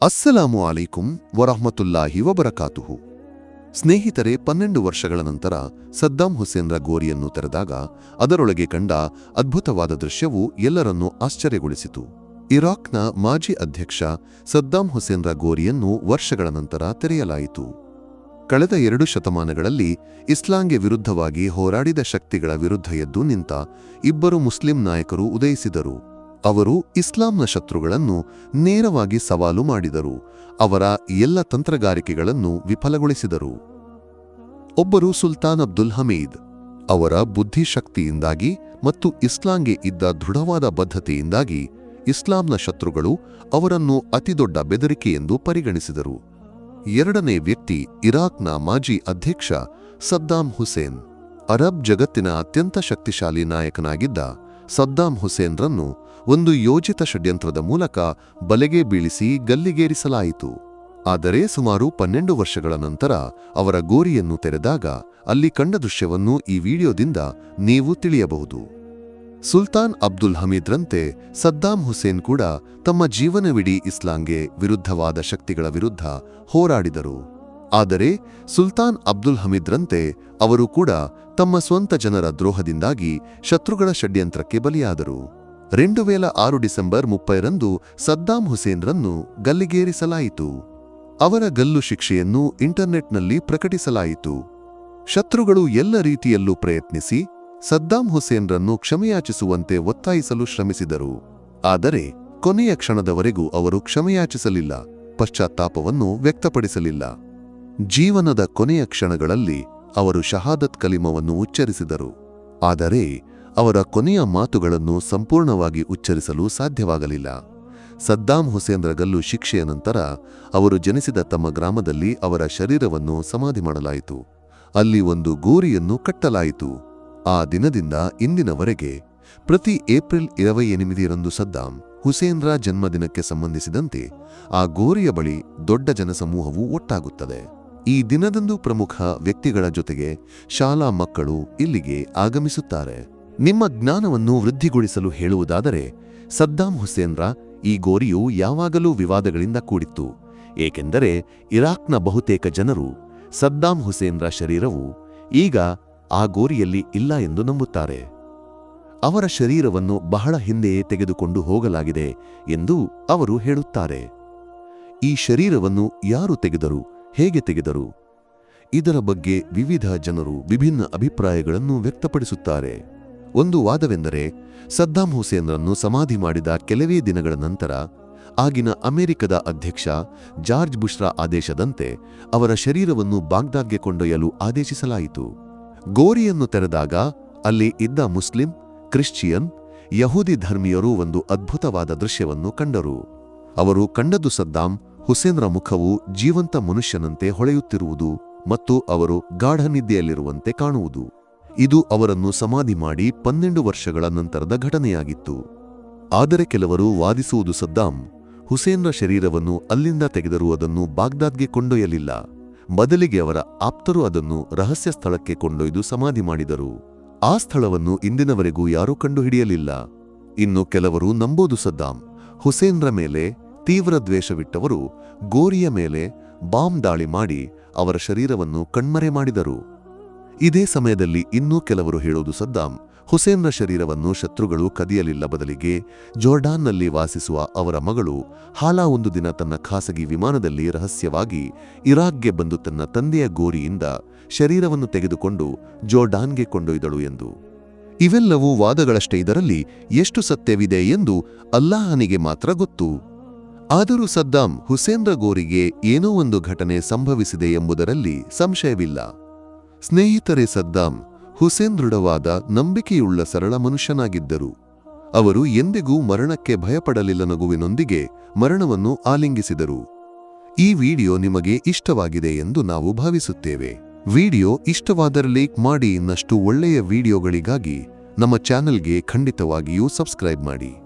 ಅಸ್ಸಲಾಮು ಅಲೈಕುಂ ವರಹಮತುಲ್ಲಾಹಿ ವಬರಕಾತುಹು. ಸ್ನೇಹಿತರೆ ಪನ್ನೆಂಡು ವರ್ಷಗಳ ನಂತರ ಸದ್ದಾಂ ಹುಸೇನ್ರ ಗೋರಿಯನ್ನು ತೆರೆದಾಗ ಅದರೊಳಗೆ ಕಂಡ ಅದ್ಭುತವಾದ ದೃಶ್ಯವು ಎಲ್ಲರನ್ನೂ ಆಶ್ಚರ್ಯಗೊಳಿಸಿತು. ಇರಾಕ್ನ ಮಾಜಿ ಅಧ್ಯಕ್ಷ ಸದ್ದಾಂ ಹುಸೇನ್ರ ಗೋರಿಯನ್ನು ವರ್ಷಗಳ ನಂತರ ತೆರೆಯಲಾಯಿತು. ಕಳೆದ ಎರಡು ಶತಮಾನಗಳಲ್ಲಿ ಇಸ್ಲಾಂಗೆ ವಿರುದ್ಧವಾಗಿ ಹೋರಾಡಿದ ಶಕ್ತಿಗಳ ವಿರುದ್ಧ ಎದ್ದು ನಿಂತ ಇಬ್ಬರು ಮುಸ್ಲಿಂ ನಾಯಕರು ಉದಯಿಸಿದರು. ಅವರು ಇಸ್ಲಾಂನ ಶತ್ರುಗಳನ್ನು ನೇರವಾಗಿ ಸವಾಲು ಮಾಡಿದರು. ಅವರ ಎಲ್ಲ ತಂತ್ರಗಾರಿಕೆಗಳನ್ನು ವಿಫಲಗೊಳಿಸಿದರು. ಒಬ್ಬರು ಸುಲ್ತಾನ್ ಅಬ್ದುಲ್ ಹಮೀದ್. ಅವರ ಬುದ್ಧಿಶಕ್ತಿಯಿಂದಾಗಿ ಮತ್ತು ಇಸ್ಲಾಂಗೆ ಇದ್ದ ದೃಢವಾದ ಬದ್ಧತೆಯಿಂದಾಗಿ ಇಸ್ಲಾಂನ ಶತ್ರುಗಳು ಅವರನ್ನು ಅತಿದೊಡ್ಡ ಬೆದರಿಕೆ ಎಂದು ಪರಿಗಣಿಸಿದರು. ಎರಡನೇ ವ್ಯಕ್ತಿ ಇರಾಕ್ನ ಮಾಜಿ ಅಧ್ಯಕ್ಷ ಸದ್ದಾಂ ಹುಸೇನ್. ಅರಬ್ ಜಗತ್ತಿನ ಅತ್ಯಂತ ಶಕ್ತಿಶಾಲಿ ನಾಯಕನಾಗಿದ್ದ ಸದ್ದಾಂ ಹುಸೇನ್ರನ್ನು ಒಂದು ಯೋಜಿತ ಷಡ್ಯಂತ್ರದ ಮೂಲಕ ಬಲೆಗೆ ಬೀಳಿಸಿ ಗಲ್ಲಿಗೇರಿಸಲಾಯಿತು. ಆದರೆ ಸುಮಾರು ಪನ್ನೆಂಡು ವರ್ಷಗಳ ನಂತರ ಅವರ ಗೋರಿಯನ್ನು ತೆರೆದಾಗ ಅಲ್ಲಿ ಕಂಡ ದೃಶ್ಯವನ್ನು ಈ ವಿಡಿಯೋದಿಂದ ನೀವು ತಿಳಿಯಬಹುದು. ಸುಲ್ತಾನ್ ಅಬ್ದುಲ್ ಹಮೀದ್ರಂತೆ ಸದ್ದಾಂ ಹುಸೇನ್ ಕೂಡ ತಮ್ಮ ಜೀವನವಿಡೀ ಇಸ್ಲಾಂಗೆ ವಿರುದ್ಧವಾದ ಶಕ್ತಿಗಳ ವಿರುದ್ಧ ಹೋರಾಡಿದರು. ಆದರೆ ಸುಲ್ತಾನ್ ಅಬ್ದುಲ್ ಹಮೀದ್ರಂತೆ ಅವರು ಕೂಡ ತಮ್ಮ ಸ್ವಂತ ಜನರ ದ್ರೋಹದಿಂದಾಗಿ ಶತ್ರುಗಳ ಷಡ್ಯಂತ್ರಕ್ಕೆ ಬಲಿಯಾದರು రెండు వేల ಆರು ಡಿಸೆಂಬರ್ ಮುಪ್ಪೈರಂದು ಸದ್ದಾಂ ಹುಸೇನ್ರನ್ನು ಗಲ್ಲಿಗೇರಿಸಲಾಯಿತು ಅವರ ಗಲ್ಲು ಶಿಕ್ಷೆಯನ್ನು ಇಂಟರ್ನೆಟ್ನಲ್ಲಿ ಪ್ರಕಟಿಸಲಾಯಿತು ಶತ್ರುಗಳು ಎಲ್ಲ ರೀತಿಯಲ್ಲೂ ಪ್ರಯತ್ನಿಸಿ ಸದ್ದಾಂ ಹುಸೇನ್ರನ್ನು ಕ್ಷಮೆಯಾಚಿಸುವಂತೆ ಒತ್ತಾಯಿಸಲು ಶ್ರಮಿಸಿದರು ಆದರೆ ಕೊನೆಯ ಕ್ಷಣದವರೆಗೂ ಅವರು ಕ್ಷಮೆಯಾಚಿಸಲಿಲ್ಲ ಪಶ್ಚಾತ್ತಾಪವನ್ನು ವ್ಯಕ್ತಪಡಿಸಲಿಲ್ಲ ಜೀವನದ ಕೊನೆಯ ಕ್ಷಣಗಳಲ್ಲಿ ಅವರು ಶಹಾದತ್ ಕಲಿಮವನ್ನು ಉಚ್ಚರಿಸಿದರು. ಆದರೆ ಅವರ ಕೊನೆಯ ಮಾತುಗಳನ್ನು ಸಂಪೂರ್ಣವಾಗಿ ಉಚ್ಚರಿಸಲು ಸಾಧ್ಯವಾಗಲಿಲ್ಲ. ಸದ್ದಾಂ ಹುಸೇನ್ರ ಗಲ್ಲು ಶಿಕ್ಷೆಯ ನಂತರ ಅವರು ಜನಿಸಿದ ತಮ್ಮ ಗ್ರಾಮದಲ್ಲಿ ಅವರ ಶರೀರವನ್ನು ಸಮಾಧಿ ಮಾಡಲಾಯಿತು. ಅಲ್ಲಿ ಒಂದು ಗೋರಿಯನ್ನು ಕಟ್ಟಲಾಯಿತು. ಆ ದಿನದಿಂದ ಇಂದಿನವರೆಗೆ ಪ್ರತಿ ಏಪ್ರಿಲ್ ಇರವೈ ಎನಿಮಿದಿರಂದು ಸದ್ದಾಂ ಹುಸೇನ್ರ ಜನ್ಮದಿನಕ್ಕೆ ಸಂಬಂಧಿಸಿದಂತೆ ಆ ಗೋರಿಯ ಬಳಿ ದೊಡ್ಡ ಜನಸಮೂಹವು ಒಟ್ಟಾಗುತ್ತದೆ. ಈ ದಿನದಂದು ಪ್ರಮುಖ ವ್ಯಕ್ತಿಗಳ ಜೊತೆಗೆ ಶಾಲಾ ಮಕ್ಕಳು ಇಲ್ಲಿಗೆ ಆಗಮಿಸುತ್ತಾರೆ. ನಿಮ್ಮ ಜ್ಞಾನವನ್ನು ವೃದ್ಧಿಗೊಳಿಸಲು ಹೇಳುವುದಾದರೆ, ಸದ್ದಾಂ ಹುಸೇನ್ರ ಈ ಗೋರಿಯು ಯಾವಾಗಲೂ ವಿವಾದಗಳಿಂದ ಕೂಡಿತ್ತು. ಏಕೆಂದರೆ, ಇರಾಕ್ನ ಬಹುತೇಕ ಜನರು ಸದ್ದಾಂ ಹುಸೇನ್ರ ಶರೀರವು ಈಗ ಆ ಗೋರಿಯಲ್ಲಿ ಇಲ್ಲ ಎಂದು ನಂಬುತ್ತಾರೆ. ಅವರ ಶರೀರವನ್ನು ಬಹಳ ಹಿಂದೆಯೇ ತೆಗೆದುಕೊಂಡು ಹೋಗಲಾಗಿದೆ ಎಂದು ಅವರು ಹೇಳುತ್ತಾರೆ. ಈ ಶರೀರವನ್ನು ಯಾರು ತೆಗೆದರು? ಹೇಗೆ ತೆಗೆದರು? ಇದರ ಬಗ್ಗೆ ವಿವಿಧ ಜನರು ವಿಭಿನ್ನ ಅಭಿಪ್ರಾಯಗಳನ್ನು ವ್ಯಕ್ತಪಡಿಸುತ್ತಾರೆ. ಒಂದು ವಾದವೆಂದರೆ, ಸದ್ದಾಂ ಹುಸೇನ್ರನ್ನು ಸಮಾಧಿ ಮಾಡಿದ ಕೆಲವೇ ದಿನಗಳ ನಂತರ, ಆಗಿನ ಅಮೆರಿಕದ ಅಧ್ಯಕ್ಷ ಜಾರ್ಜ್ ಬುಷ್ರಾ ಆದೇಶದಂತೆ ಅವರ ಶರೀರವನ್ನು ಬಾಗ್ದಾಗ್ಗೆ ಕೊಂಡೊಯ್ಯಲು ಆದೇಶಿಸಲಾಯಿತು. ಗೋರಿಯನ್ನು ತೆರೆದಾಗ ಅಲ್ಲಿ ಇದ್ದ ಮುಸ್ಲಿಂ, ಕ್ರಿಶ್ಚಿಯನ್, ಯಹೂದಿ ಧರ್ಮೀಯರು ಒಂದು ಅದ್ಭುತವಾದ ದೃಶ್ಯವನ್ನು ಕಂಡರು. ಅವರು ಕಂಡದ್ದು ಸದ್ದಾಂ ಹುಸೇನ್ರ ಮುಖವು ಜೀವಂತ ಮನುಷ್ಯನಂತೆ ಹೊಳೆಯುತ್ತಿರುವುದು ಮತ್ತು ಅವರು ಗಾಢನಿದ್ದೆಯಲ್ಲಿರುವಂತೆ ಕಾಣುವುದು. ಇದು ಅವರನ್ನು ಸಮಾಧಿ ಮಾಡಿ ಪನ್ನೆಂಡು ವರ್ಷಗಳ ನಂತರದ ಘಟನೆಯಾಗಿತ್ತು. ಆದರೆ ಕೆಲವರು ವಾದಿಸುವುದು ಸದ್ದಾಂ ಹುಸೇನ್ರ ಶರೀರವನ್ನು ಅಲ್ಲಿಂದ ತೆಗೆದರೂ ಅದನ್ನು ಬಾಗ್ದಾದ್ಗೆ ಕೊಂಡೊಯ್ಯಲಿಲ್ಲ. ಬದಲಿಗೆ ಅವರ ಆಪ್ತರು ಅದನ್ನು ರಹಸ್ಯ ಸ್ಥಳಕ್ಕೆ ಕೊಂಡೊಯ್ದು ಸಮಾಧಿ ಮಾಡಿದರು. ಆ ಸ್ಥಳವನ್ನು ಇಂದಿನವರೆಗೂ ಯಾರೂ ಕಂಡುಹಿಡಿಯಲಿಲ್ಲ. ಇನ್ನು ಕೆಲವರು ನಂಬೋದು ಸದ್ದಾಂ ಹುಸೇನ್ರ ಮೇಲೆ ತೀವ್ರ ದ್ವೇಷವಿಟ್ಟವರು ಗೋರಿಯ ಮೇಲೆ ಬಾಂಬ್ ದಾಳಿ ಮಾಡಿ ಅವರ ಶರೀರವನ್ನು ಕಣ್ಮರೆ ಮಾಡಿದರು. ಇದೇ ಸಮಯದಲ್ಲಿ ಇನ್ನೂ ಕೆಲವರು ಹೇಳೋದು ಸದ್ದಾಂ, ಹುಸೇನ್ರ ಶರೀರವನ್ನು ಶತ್ರುಗಳು ಕದಿಯಲಿಲ್ಲ ಬದಲಿಗೆ ಜೋರ್ಡಾನ್ನಲ್ಲಿ ವಾಸಿಸುವ ಅವರ ಮಗಳು ಹಾಲಾ ಒಂದು ದಿನ ತನ್ನ ಖಾಸಗಿ ವಿಮಾನದಲ್ಲಿ ರಹಸ್ಯವಾಗಿ ಇರಾಕ್ಗೆ ಬಂದು ತನ್ನ ತಂದೆಯ ಗೋರಿಯಿಂದ ಶರೀರವನ್ನು ತೆಗೆದುಕೊಂಡು ಜೋರ್ಡಾನ್ಗೆ ಕೊಂಡೊಯ್ದಳು ಎಂದು. ಇವೆಲ್ಲವೂ ವಾದಗಳಷ್ಟೇ ಇದರಲ್ಲಿ ಎಷ್ಟು ಸತ್ಯವಿದೆ ಎಂದು ಅಲ್ಲಾಹನಿಗೆ ಮಾತ್ರ ಗೊತ್ತು. ಆದರೂ ಸದ್ದಾಂ ಹುಸೇನ್ರ ಗೋರಿಗೆ ಏನೋ ಒಂದು ಘಟನೆ ಸಂಭವಿಸಿದೆ ಎಂಬುದರಲ್ಲಿ ಸಂಶಯವಿಲ್ಲ. ಸ್ನೇಹಿತರೆ ಸದ್ದಾಂ ಹುಸೇನ್ ದೃಢವಾದ, ನಂಬಿಕೆಯುಳ್ಳ, ಸರಳ ಮನುಷ್ಯನಾಗಿದ್ದರು. ಅವರು ಎಂದಿಗೂ ಮರಣಕ್ಕೆ ಭಯಪಡಲಿಲ್ಲ ನಗುವಿನೊಂದಿಗೆ ಮರಣವನ್ನು ಆಲಿಂಗಿಸಿದರು. ಈ ವಿಡಿಯೋ ನಿಮಗೆ ಇಷ್ಟವಾಗಿದೆ ಎಂದು ನಾವು ಭಾವಿಸುತ್ತೇವೆ. ವಿಡಿಯೋ ಇಷ್ಟವಾದರೆ ಲೈಕ್ ಮಾಡಿ ಇನ್ನಷ್ಟು ಒಳ್ಳೆಯ ವಿಡಿಯೋಗಳಿಗಾಗಿ ನಮ್ಮ ಚಾನೆಲ್ಗೆ ಖಂಡಿತವಾಗಿಯೂ ಸಬ್ಸ್ಕ್ರೈಬ್ ಮಾಡಿ.